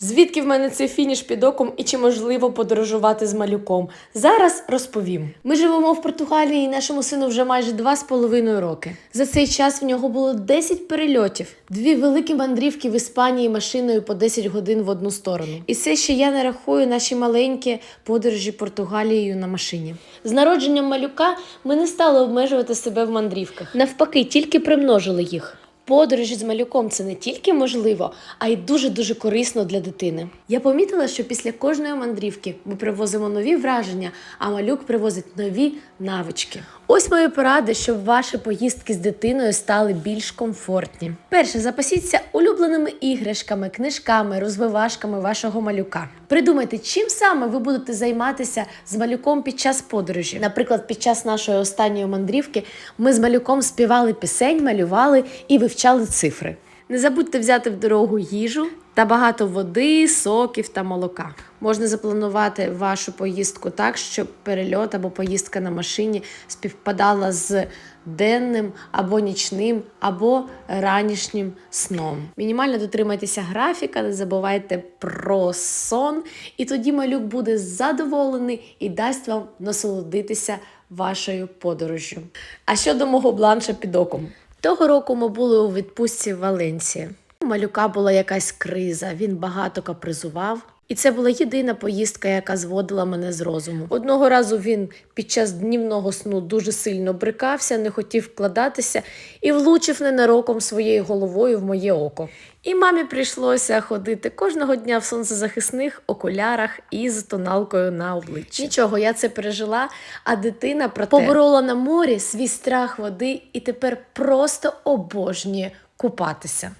Звідки в мене цей фініш під оком і чи можливо подорожувати з малюком? Зараз розповім. Ми живемо в Португалії, і нашому сину вже майже два з половиною роки. За цей час в нього було 10 перельотів, дві великі мандрівки в Іспанії машиною по 10 годин в одну сторону. І це ще я не рахую наші маленькі подорожі Португалією на машині. З народженням малюка ми не стали обмежувати себе в мандрівках. Навпаки, тільки примножили їх. Подорожі з малюком це не тільки можливо, а й дуже дуже корисно для дитини. Я помітила, що після кожної мандрівки ми привозимо нові враження, а малюк привозить нові навички. Ось мої поради, щоб ваші поїздки з дитиною стали більш комфортні. Перше, запасіться улюбленими іграшками, книжками, розвивашками вашого малюка. Придумайте, чим саме ви будете займатися з малюком під час подорожі. Наприклад, під час нашої останньої мандрівки ми з малюком співали пісень, малювали і вивчали цифри. Не забудьте взяти в дорогу їжу та багато води, соків та молока. Можна запланувати вашу поїздку так, щоб перельот або поїздка на машині співпадала з денним або нічним, або ранішнім сном. Мінімально дотримайтеся графіка, не забувайте про сон, і тоді малюк буде задоволений і дасть вам насолодитися вашою подорожжю. А щодо мого бланша під оком. Того року ми були у відпустці в Валенсії. У малюка була якась криза, він багато капризував. І це була єдина поїздка, яка зводила мене з розуму. Одного разу він під час днівного сну дуже сильно брикався, не хотів вкладатися і влучив ненароком своєю головою в моє око. І мамі прийшлося ходити кожного дня в сонцезахисних окулярах із тоналкою на обличчі. Нічого, я це пережила, а дитина проте поборола на морі свій страх води і тепер просто обожнює купатися.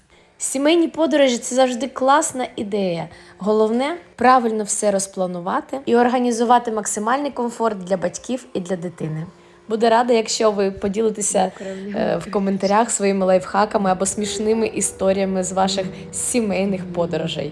Сімейні подорожі це завжди класна ідея. Головне правильно все розпланувати і організувати максимальний комфорт для батьків і для дитини. Буду рада, якщо ви поділитеся е, в коментарях своїми лайфхаками або смішними історіями з ваших сімейних подорожей.